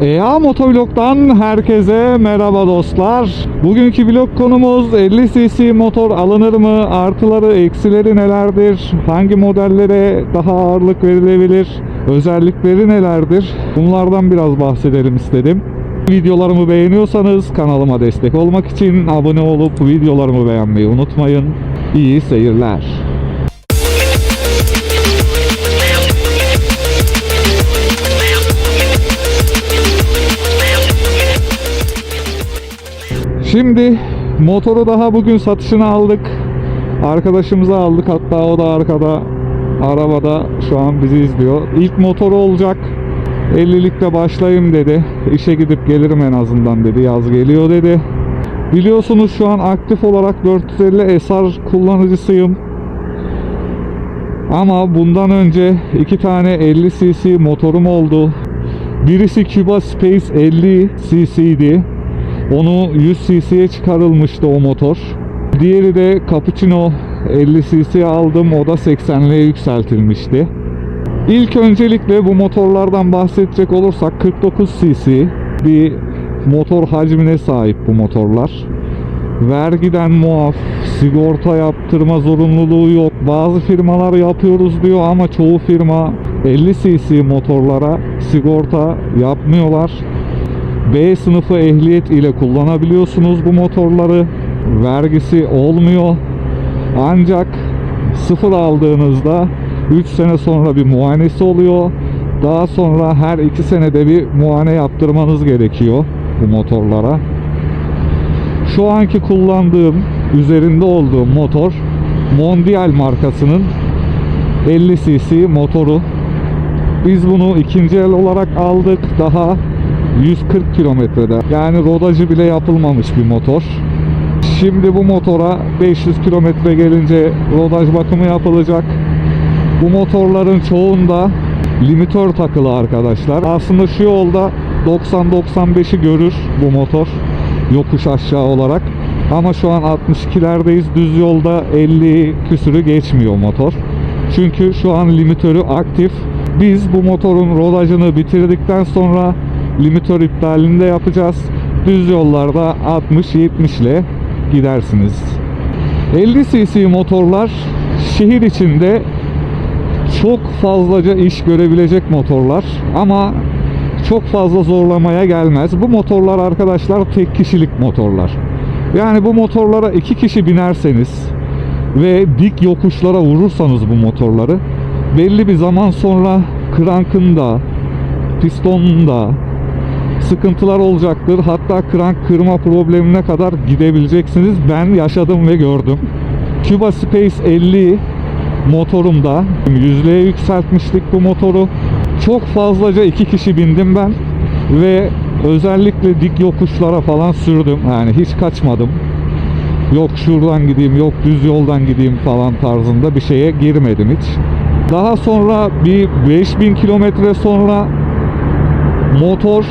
EA Motovlog'dan herkese merhaba dostlar. Bugünkü vlog konumuz 50 cc motor alınır mı? Artıları, eksileri nelerdir? Hangi modellere daha ağırlık verilebilir? Özellikleri nelerdir? Bunlardan biraz bahsedelim istedim. Videolarımı beğeniyorsanız kanalıma destek olmak için abone olup videolarımı beğenmeyi unutmayın. İyi seyirler. Şimdi motoru daha bugün satışını aldık. Arkadaşımıza aldık hatta o da arkada arabada şu an bizi izliyor. İlk motoru olacak. 50'likte başlayayım dedi. İşe gidip gelirim en azından dedi. Yaz geliyor dedi. Biliyorsunuz şu an aktif olarak 450 SR kullanıcısıyım. Ama bundan önce iki tane 50 cc motorum oldu. Birisi Cuba Space 50 cc'di. Onu 100 cc'ye çıkarılmıştı o motor. Diğeri de Cappuccino 50 cc aldım. O da 80'liğe yükseltilmişti. İlk öncelikle bu motorlardan bahsedecek olursak 49 cc bir motor hacmine sahip bu motorlar. Vergiden muaf, sigorta yaptırma zorunluluğu yok. Bazı firmalar yapıyoruz diyor ama çoğu firma 50 cc motorlara sigorta yapmıyorlar. B sınıfı ehliyet ile kullanabiliyorsunuz bu motorları. Vergisi olmuyor. Ancak sıfır aldığınızda 3 sene sonra bir muayenesi oluyor. Daha sonra her 2 senede bir muayene yaptırmanız gerekiyor bu motorlara. Şu anki kullandığım, üzerinde olduğum motor Mondial markasının 50 cc motoru. Biz bunu ikinci el olarak aldık. Daha 140 kilometrede. Yani rodajı bile yapılmamış bir motor. Şimdi bu motora 500 kilometre gelince rodaj bakımı yapılacak. Bu motorların çoğunda limitör takılı arkadaşlar. Aslında şu yolda 90-95'i görür bu motor yokuş aşağı olarak. Ama şu an 62'lerdeyiz. Düz yolda 50 küsürü geçmiyor motor. Çünkü şu an limitörü aktif. Biz bu motorun rodajını bitirdikten sonra limitör iptalini de yapacağız. Düz yollarda 60-70 ile gidersiniz. 50 cc motorlar şehir içinde çok fazlaca iş görebilecek motorlar ama çok fazla zorlamaya gelmez. Bu motorlar arkadaşlar tek kişilik motorlar. Yani bu motorlara iki kişi binerseniz ve dik yokuşlara vurursanız bu motorları belli bir zaman sonra krankında, pistonunda sıkıntılar olacaktır. Hatta krank kırma problemine kadar gidebileceksiniz. Ben yaşadım ve gördüm. Cuba Space 50 motorumda yüzlüğe yükseltmiştik bu motoru. Çok fazlaca iki kişi bindim ben ve özellikle dik yokuşlara falan sürdüm. Yani hiç kaçmadım. Yok şuradan gideyim, yok düz yoldan gideyim falan tarzında bir şeye girmedim hiç. Daha sonra bir 5000 kilometre sonra motor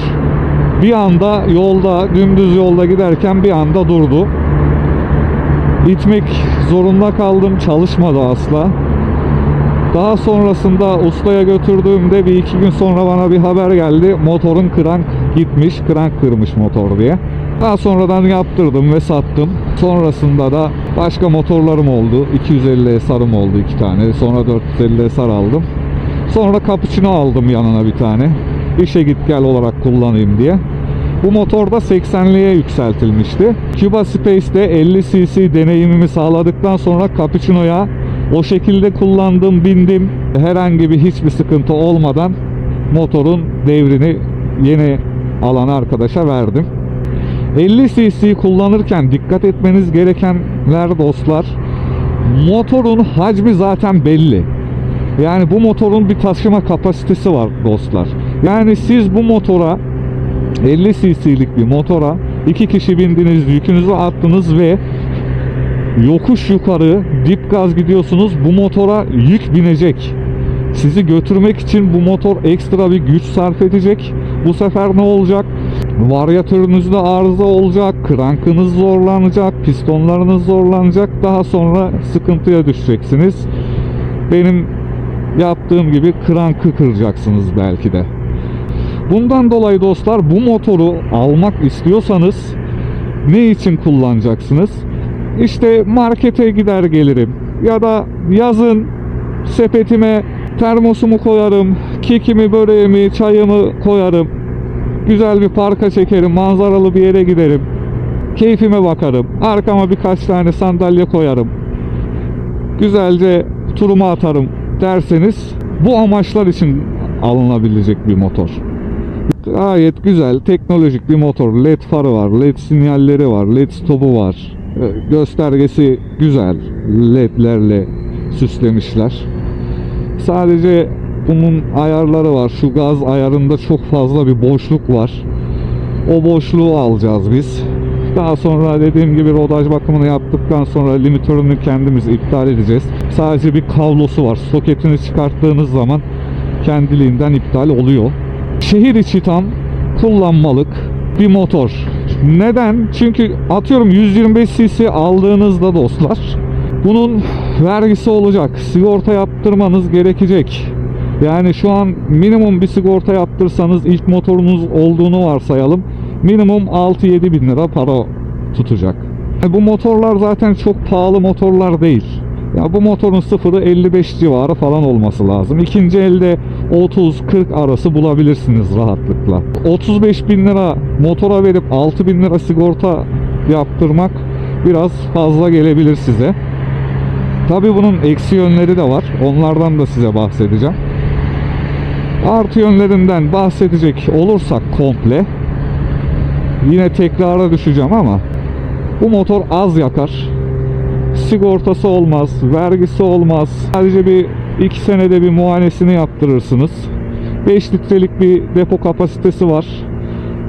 bir anda yolda dümdüz yolda giderken bir anda durdu. İtmek zorunda kaldım. Çalışmadı asla. Daha sonrasında ustaya götürdüğümde bir iki gün sonra bana bir haber geldi. Motorun krank gitmiş, krank kırmış motor diye. Daha sonradan yaptırdım ve sattım. Sonrasında da başka motorlarım oldu. 250 SR'ım oldu iki tane. Sonra 450 SR aldım. Sonra Cappuccino aldım yanına bir tane. İşe git gel olarak kullanayım diye. Bu motor da 80'liğe yükseltilmişti. Cuba Space'de 50 cc deneyimimi sağladıktan sonra Cappuccino'ya o şekilde kullandım, bindim. Herhangi bir hiçbir sıkıntı olmadan motorun devrini yeni alan arkadaşa verdim. 50 cc kullanırken dikkat etmeniz gerekenler dostlar. Motorun hacmi zaten belli. Yani bu motorun bir taşıma kapasitesi var dostlar. Yani siz bu motora 50 cc'lik bir motora iki kişi bindiniz, yükünüzü attınız ve yokuş yukarı dip gaz gidiyorsunuz. Bu motora yük binecek. Sizi götürmek için bu motor ekstra bir güç sarf edecek. Bu sefer ne olacak? Varyatörünüzde arıza olacak, krankınız zorlanacak, pistonlarınız zorlanacak. Daha sonra sıkıntıya düşeceksiniz. Benim yaptığım gibi krankı kıracaksınız belki de. Bundan dolayı dostlar bu motoru almak istiyorsanız ne için kullanacaksınız? İşte markete gider gelirim ya da yazın sepetime termosumu koyarım, kekimi, böreğimi, çayımı koyarım. Güzel bir parka çekerim, manzaralı bir yere giderim. Keyfime bakarım. Arkama birkaç tane sandalye koyarım. Güzelce turumu atarım derseniz bu amaçlar için alınabilecek bir motor. Gayet güzel, teknolojik bir motor. LED farı var, LED sinyalleri var, LED stopu var. Ee, Göstergesi güzel. LED'lerle süslemişler. Sadece bunun ayarları var. Şu gaz ayarında çok fazla bir boşluk var. O boşluğu alacağız biz. Daha sonra dediğim gibi rodaj bakımını yaptıktan sonra limitörünü kendimiz iptal edeceğiz. Sadece bir kablosu var. Soketini çıkarttığınız zaman kendiliğinden iptal oluyor. Şehir içi tam kullanmalık bir motor. Neden? Çünkü atıyorum 125 cc aldığınızda dostlar bunun vergisi olacak. Sigorta yaptırmanız gerekecek. Yani şu an minimum bir sigorta yaptırsanız ilk motorunuz olduğunu varsayalım. Minimum 6-7 bin lira para tutacak. E, Bu motorlar zaten çok pahalı motorlar değil. Ya bu motorun sıfırı 55 civarı falan olması lazım. İkinci elde 30-40 arası bulabilirsiniz rahatlıkla. 35 bin lira motora verip 6 bin lira sigorta yaptırmak biraz fazla gelebilir size. Tabi bunun eksi yönleri de var. Onlardan da size bahsedeceğim. Artı yönlerinden bahsedecek olursak komple yine tekrara düşeceğim ama bu motor az yakar. Sigortası olmaz, vergisi olmaz. Sadece bir iki senede bir muayenesini yaptırırsınız. 5 litrelik bir depo kapasitesi var.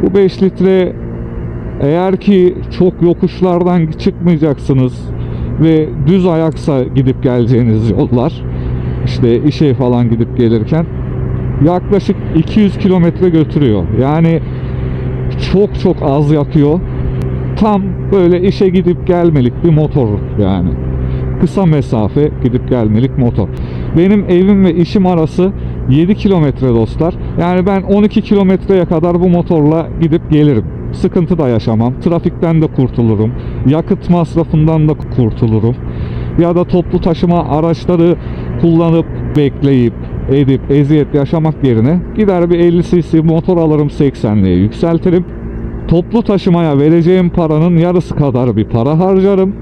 Bu 5 litre eğer ki çok yokuşlardan çıkmayacaksınız ve düz ayaksa gidip geleceğiniz yollar işte işe falan gidip gelirken yaklaşık 200 kilometre götürüyor. Yani çok çok az yakıyor. Tam böyle işe gidip gelmelik bir motor yani. Kısa mesafe gidip gelmelik motor. Benim evim ve işim arası 7 kilometre dostlar. Yani ben 12 kilometreye kadar bu motorla gidip gelirim. Sıkıntı da yaşamam. Trafikten de kurtulurum. Yakıt masrafından da kurtulurum. Ya da toplu taşıma araçları kullanıp bekleyip edip eziyet yaşamak yerine gider bir 50 cc motor alırım 80'liğe yükseltirim. Toplu taşımaya vereceğim paranın yarısı kadar bir para harcarım.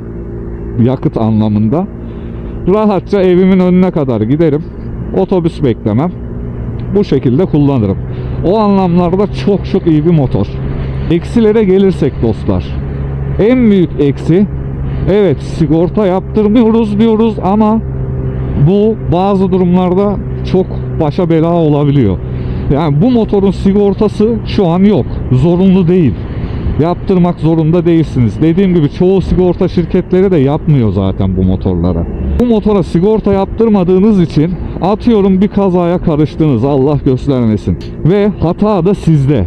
Yakıt anlamında. Rahatça evimin önüne kadar giderim. Otobüs beklemem. Bu şekilde kullanırım. O anlamlarda çok çok iyi bir motor. Eksilere gelirsek dostlar. En büyük eksi evet sigorta yaptırmıyoruz diyoruz ama bu bazı durumlarda çok başa bela olabiliyor. Yani bu motorun sigortası şu an yok. Zorunlu değil. Yaptırmak zorunda değilsiniz. Dediğim gibi çoğu sigorta şirketleri de yapmıyor zaten bu motorlara. Bu motora sigorta yaptırmadığınız için atıyorum bir kazaya karıştınız Allah göstermesin. Ve hata da sizde.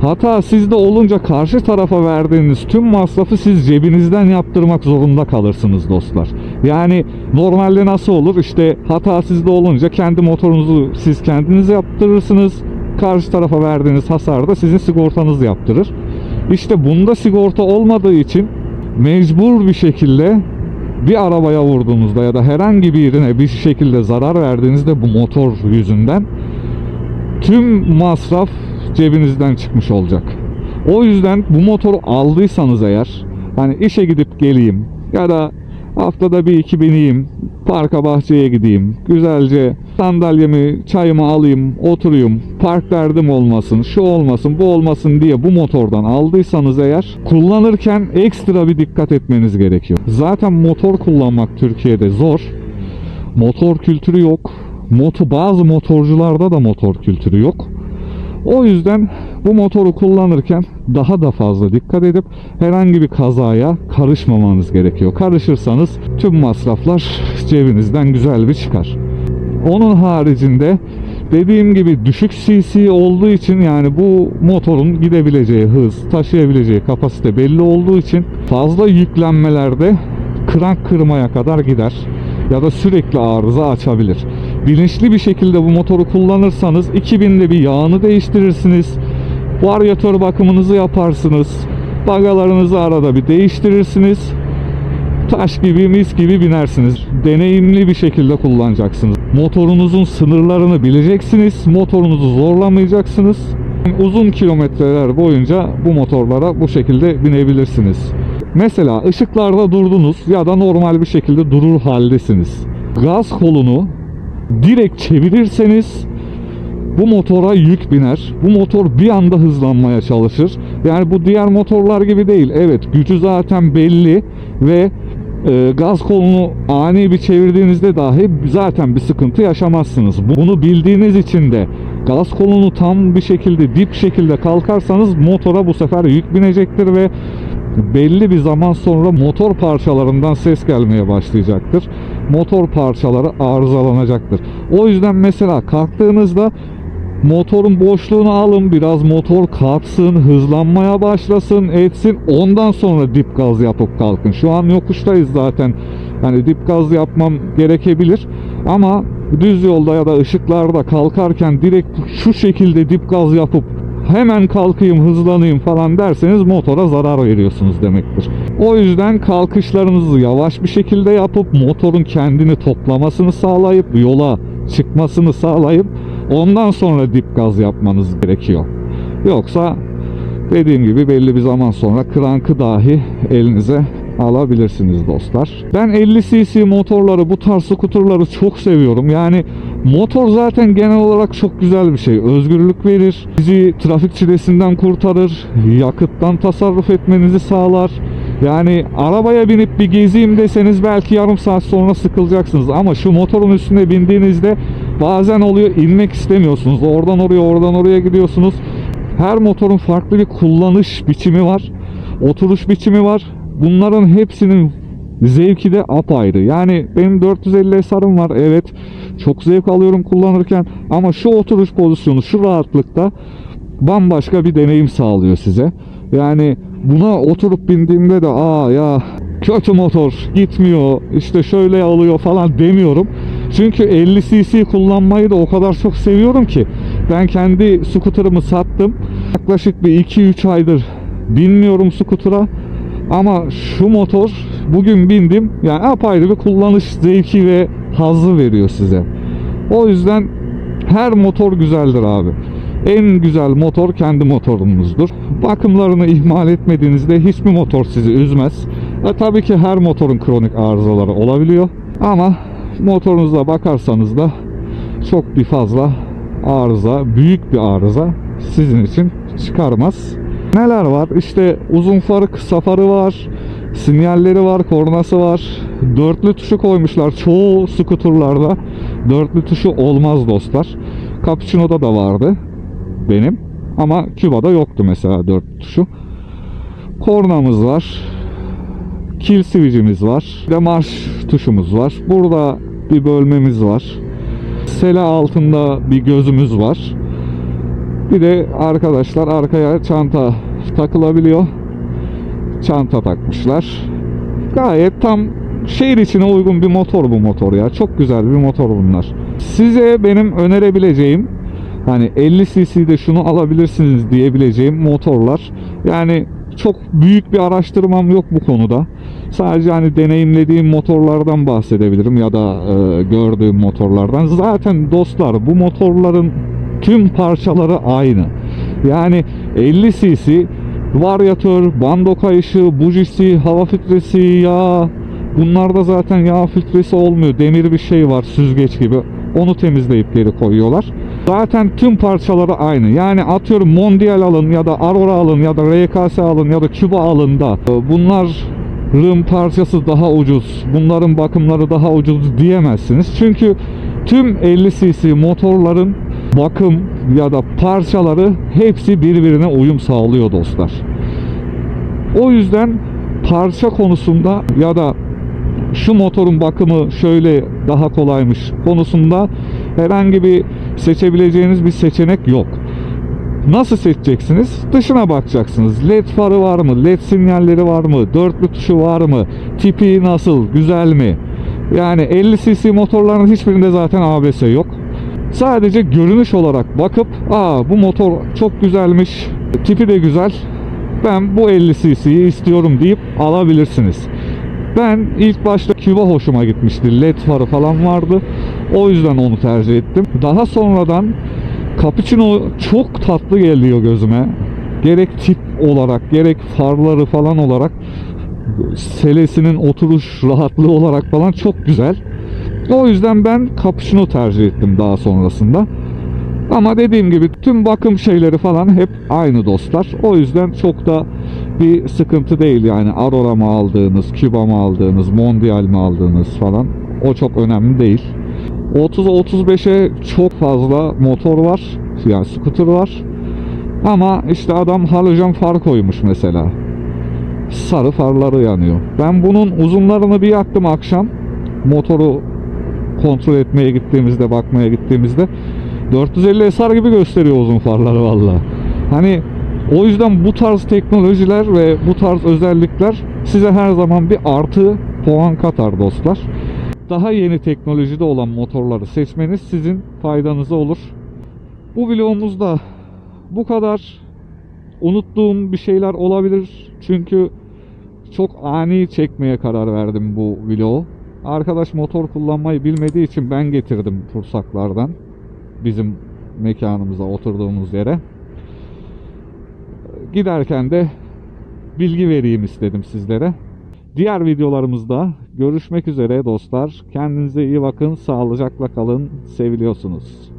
Hata sizde olunca karşı tarafa verdiğiniz tüm masrafı siz cebinizden yaptırmak zorunda kalırsınız dostlar. Yani normalde nasıl olur? İşte hata sizde olunca kendi motorunuzu siz kendiniz yaptırırsınız. Karşı tarafa verdiğiniz hasar da sizin sigortanız yaptırır. İşte bunda sigorta olmadığı için mecbur bir şekilde bir arabaya vurduğunuzda ya da herhangi bir yerine bir şekilde zarar verdiğinizde bu motor yüzünden tüm masraf cebinizden çıkmış olacak. O yüzden bu motoru aldıysanız eğer hani işe gidip geleyim ya da haftada bir iki bineyim parka bahçeye gideyim güzelce sandalyemi çayımı alayım oturayım park derdim olmasın şu olmasın bu olmasın diye bu motordan aldıysanız eğer kullanırken ekstra bir dikkat etmeniz gerekiyor. Zaten motor kullanmak Türkiye'de zor. Motor kültürü yok. Moto bazı motorcularda da motor kültürü yok. O yüzden bu motoru kullanırken daha da fazla dikkat edip herhangi bir kazaya karışmamanız gerekiyor. Karışırsanız tüm masraflar cebinizden güzel bir çıkar. Onun haricinde dediğim gibi düşük cc olduğu için yani bu motorun gidebileceği hız, taşıyabileceği kapasite belli olduğu için fazla yüklenmelerde krank kırmaya kadar gider ya da sürekli arıza açabilir. Bilinçli bir şekilde bu motoru kullanırsanız 2000'de bir yağını değiştirirsiniz. Varyatör bakımınızı yaparsınız. Bagalarınızı arada bir değiştirirsiniz. Taş gibi mis gibi binersiniz. Deneyimli bir şekilde kullanacaksınız. Motorunuzun sınırlarını bileceksiniz. Motorunuzu zorlamayacaksınız. Uzun kilometreler boyunca bu motorlara bu şekilde binebilirsiniz. Mesela ışıklarda durdunuz ya da normal bir şekilde durur haldesiniz. Gaz kolunu direkt çevirirseniz bu motora yük biner. Bu motor bir anda hızlanmaya çalışır. Yani bu diğer motorlar gibi değil. Evet gücü zaten belli ve e, gaz kolunu ani bir çevirdiğinizde dahi zaten bir sıkıntı yaşamazsınız. Bunu bildiğiniz için de gaz kolunu tam bir şekilde dip şekilde kalkarsanız motora bu sefer yük binecektir ve belli bir zaman sonra motor parçalarından ses gelmeye başlayacaktır. Motor parçaları arızalanacaktır. O yüzden mesela kalktığınızda motorun boşluğunu alın biraz motor kalksın hızlanmaya başlasın etsin ondan sonra dip gaz yapıp kalkın şu an yokuştayız zaten hani dip gaz yapmam gerekebilir ama düz yolda ya da ışıklarda kalkarken direkt şu şekilde dip gaz yapıp hemen kalkayım hızlanayım falan derseniz motora zarar veriyorsunuz demektir. O yüzden kalkışlarınızı yavaş bir şekilde yapıp motorun kendini toplamasını sağlayıp yola çıkmasını sağlayıp ondan sonra dip gaz yapmanız gerekiyor. Yoksa dediğim gibi belli bir zaman sonra krankı dahi elinize alabilirsiniz dostlar. Ben 50 cc motorları bu tarz skuterları çok seviyorum. Yani motor zaten genel olarak çok güzel bir şey. Özgürlük verir. Bizi trafik çilesinden kurtarır. Yakıttan tasarruf etmenizi sağlar. Yani arabaya binip bir gezeyim deseniz belki yarım saat sonra sıkılacaksınız. Ama şu motorun üstüne bindiğinizde bazen oluyor inmek istemiyorsunuz. Oradan oraya oradan oraya gidiyorsunuz. Her motorun farklı bir kullanış biçimi var. Oturuş biçimi var. Bunların hepsinin zevki de apayrı. Yani benim 450 SR'ım var. Evet. Çok zevk alıyorum kullanırken ama şu oturuş pozisyonu, şu rahatlıkta bambaşka bir deneyim sağlıyor size. Yani buna oturup bindiğimde de aa ya kötü motor gitmiyor işte şöyle alıyor falan demiyorum. Çünkü 50 cc kullanmayı da o kadar çok seviyorum ki ben kendi skuterımı sattım. Yaklaşık bir 2-3 aydır binmiyorum skutura. Ama şu motor bugün bindim yani apayrı bir kullanış zevki ve hazzı veriyor size. O yüzden her motor güzeldir abi. En güzel motor kendi motorunuzdur. Bakımlarını ihmal etmediğinizde hiçbir motor sizi üzmez. E, tabii ki her motorun kronik arızaları olabiliyor. Ama motorunuza bakarsanız da çok bir fazla arıza, büyük bir arıza sizin için çıkarmaz. Neler var? İşte uzun farı, kısa farı var. Sinyalleri var, kornası var. Dörtlü tuşu koymuşlar. Çoğu skuturlarda dörtlü tuşu olmaz dostlar. Cappuccino'da da vardı benim. Ama Cuba'da yoktu mesela dörtlü tuşu. Kornamız var. Kill switch'imiz var. Bir de marş tuşumuz var. Burada bir bölmemiz var. Sele altında bir gözümüz var. Bir de arkadaşlar arkaya çanta takılabiliyor. Çanta takmışlar. Gayet tam şehir içine uygun bir motor bu motor ya. Çok güzel bir motor bunlar. Size benim önerebileceğim hani 50 cc'de şunu alabilirsiniz diyebileceğim motorlar. Yani çok büyük bir araştırmam yok bu konuda. Sadece hani deneyimlediğim motorlardan bahsedebilirim ya da e, gördüğüm motorlardan. Zaten dostlar bu motorların tüm parçaları aynı. Yani 50 cc varyatör, bando kayışı, bujisi, hava filtresi, yağ bunlarda zaten yağ filtresi olmuyor. Demir bir şey var süzgeç gibi. Onu temizleyip geri koyuyorlar. Zaten tüm parçaları aynı. Yani atıyorum Mondial alın ya da Aurora alın ya da RKS alın ya da Cuba alın da bunların parçası daha ucuz, bunların bakımları daha ucuz diyemezsiniz. Çünkü tüm 50 cc motorların bakım ya da parçaları hepsi birbirine uyum sağlıyor dostlar. O yüzden parça konusunda ya da şu motorun bakımı şöyle daha kolaymış konusunda herhangi bir seçebileceğiniz bir seçenek yok. Nasıl seçeceksiniz? Dışına bakacaksınız. LED farı var mı? LED sinyalleri var mı? Dörtlü tuşu var mı? Tipi nasıl? Güzel mi? Yani 50 cc motorların hiçbirinde zaten ABS yok. Sadece görünüş olarak bakıp aa bu motor çok güzelmiş, tipi de güzel. Ben bu 50 cc'yi istiyorum deyip alabilirsiniz. Ben ilk başta Cuba hoşuma gitmişti. LED farı falan vardı. O yüzden onu tercih ettim. Daha sonradan Cappuccino çok tatlı geliyor gözüme. Gerek tip olarak, gerek farları falan olarak selesinin oturuş rahatlığı olarak falan çok güzel. O yüzden ben Cappuccino tercih ettim daha sonrasında. Ama dediğim gibi tüm bakım şeyleri falan hep aynı dostlar. O yüzden çok da bir sıkıntı değil yani Aurora mı aldığınız, Cuba mı aldığınız, Mondial mi aldığınız falan o çok önemli değil. 30'a 35'e çok fazla motor var. Yani scooter var. Ama işte adam halojen far koymuş mesela. Sarı farları yanıyor. Ben bunun uzunlarını bir yaktım akşam. Motoru kontrol etmeye gittiğimizde, bakmaya gittiğimizde 450 SR gibi gösteriyor uzun farları valla. Hani o yüzden bu tarz teknolojiler ve bu tarz özellikler size her zaman bir artı puan katar dostlar. Daha yeni teknolojide olan motorları seçmeniz sizin faydanıza olur. Bu vlogumuzda bu kadar. Unuttuğum bir şeyler olabilir. Çünkü çok ani çekmeye karar verdim bu vlogu. Arkadaş motor kullanmayı bilmediği için ben getirdim Tursaklardan. Bizim mekanımıza oturduğumuz yere. Giderken de bilgi vereyim istedim sizlere. Diğer videolarımızda görüşmek üzere dostlar. Kendinize iyi bakın, sağlıcakla kalın, seviliyorsunuz.